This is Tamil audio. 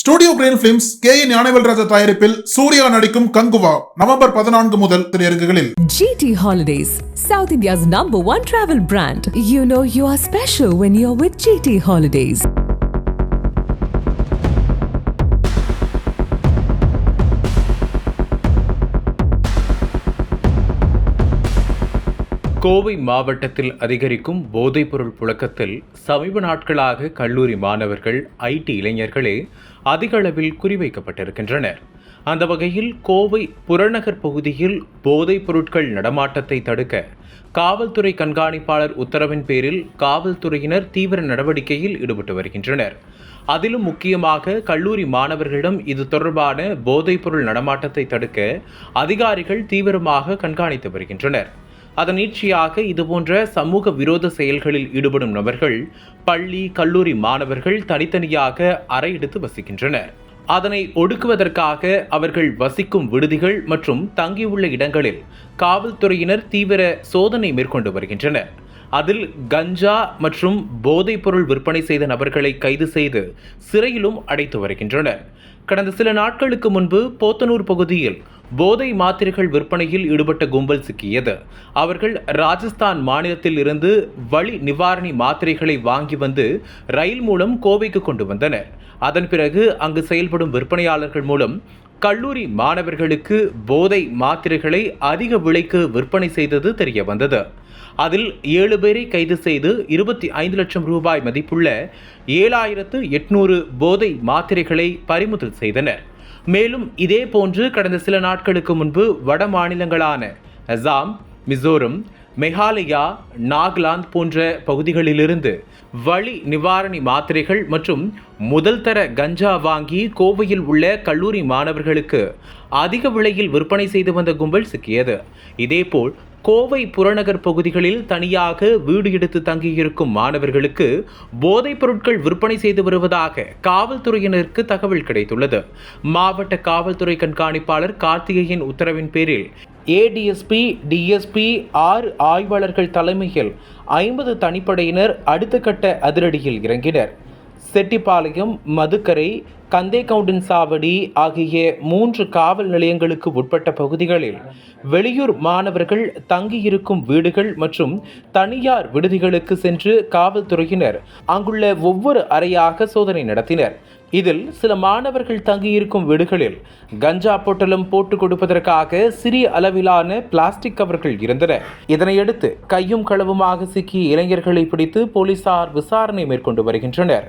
Studio Green Films K A Gnanavelraja தயாரிப்பில் சூர்யா நடிக்கும் கங்குவா நவம்பர் பதினான்கு முதல் திரையரங்குகளில் GT Holidays South India's number one travel brand you know you are special when you are with GT Holidays Kovai மாவட்டத்தில் அதிகரிக்கும் போதைப்பொருள் புழக்கத்தில் சமீப நாட்களாக கல்லூரி மாணவர்கள் ஐடி இளைஞர்களே அதிக அளவில் குறிவைக்கப்பட்டிருக்கின்றனர். அந்த வகையில் கோவை புறநகர் பகுதியில் போதைப் பொருட்கள் நடமாட்டத்தை தடுக்க காவல்துறை கண்காணிப்பாளர் உத்தரவின் பேரில் காவல்துறையினர் தீவிர நடவடிக்கையில் ஈடுபட்டு வருகின்றனர். அதிலும் முக்கியமாக கல்லூரி மாணவர்களிடம் இது தொடர்பான போதைப்பொருள் நடமாட்டத்தை தடுக்க அதிகாரிகள் தீவிரமாக கண்காணித்து வருகின்றனர். அதன் நீட்சியாக இதுபோன்ற சமூக விரோத செயல்களில் ஈடுபடும் நபர்கள் பள்ளி கல்லூரி மாணவர்கள் தனித்தனியாக அறையெடுத்து வசிக்கின்றனர். அதனை ஒடுக்குவதற்காக அவர்கள் வசிக்கும் விடுதிகள் மற்றும் தங்கியுள்ள இடங்களில் காவல்துறையினர் தீவிர சோதனை மேற்கொண்டு வருகின்றனர். அதில் கஞ்சா மற்றும் போதைப்பொருள் விற்பனை செய்த நபர்களை கைது செய்து சிறையிலும் அடைத்து வருகின்றனர். கடந்த சில நாட்களுக்கு முன்பு போத்தனூர் பகுதியில் போதை மாத்திரைகள் விற்பனையில் ஈடுபட்ட கும்பல் சிக்கியது. அவர்கள் ராஜஸ்தான் மாநிலத்தில் இருந்து வழி நிவாரணி மாத்திரைகளை வாங்கி வந்து ரயில் மூலம் கோவைக்கு கொண்டு வந்தனர். அதன் பிறகு அங்கு செயல்படும் விற்பனையாளர்கள் மூலம் கல்லூரி மாணவர்களுக்கு போதை மாத்திரைகளை அதிக விலைக்கு விற்பனை செய்தது தெரிய வந்தது அதில் ஏழு பேரை கைது செய்து இருபத்தி ஐந்து லட்சம் ரூபாய் மதிப்புள்ள ஏழாயிரத்து எட்நூறு போதை மாத்திரைகளை பறிமுதல் செய்தனர். மேலும் இதே போன்று கடந்த சில நாட்களுக்கு முன்பு வட மாநிலங்களான அசாம் மிசோரம் மெகாலயா நாகாலாந்து போன்ற பகுதிகளிலிருந்து வழி நிவாரணி மாத்திரைகள் மற்றும் முதல் தர கஞ்சா வாங்கி கோவையில் உள்ள கல்லூரி மாணவர்களுக்கு அதிக விலையில் விற்பனை செய்து வந்த கும்பல் சிக்கியது. இதேபோல் கோவை புறநகர் பகுதிகளில் தனியாக வீடு எடுத்து தங்கியிருக்கும் மாணவர்களுக்கு போதைப் பொருட்கள் விற்பனை செய்து வருவதாக காவல்துறையினருக்கு தகவல் கிடைத்துள்ளது. மாவட்ட காவல்துறை கண்காணிப்பாளர் கார்த்திகேயன் உத்தரவின் பேரில் ஏடிஎஸ்பி டிஎஸ்பி ஆறு ஆய்வாளர்கள் தலைமையில் ஐம்பது தனிப்படையினர் அடுத்த கட்ட அதிரடியில் இறங்கினர். செட்டிப்பாளையம் மதுக்கரை கந்தேகவுண்டன் சாவடி ஆகிய மூன்று காவல் நிலையங்களுக்கு உட்பட்ட பகுதிகளில் வெளியூர் மாணவர்கள் தங்கியிருக்கும் வீடுகள் மற்றும் தனியார் விடுதிகளுக்கு சென்று காவல்துறையினர் அங்குள்ள ஒவ்வொரு அறையாக சோதனை நடத்தினர். இதில் சில மாணவர்கள் தங்கியிருக்கும் வீடுகளில் கஞ்சா பொட்டலம் போட்டு கொடுப்பதற்காக சிறிய அளவிலான பிளாஸ்டிக் கவர்கள் இருந்தன. இதனையடுத்து கையும் களவுமாக சிக்கிய இளைஞர்களை பிடித்து போலீசார் விசாரணை மேற்கொண்டு வருகின்றனர்.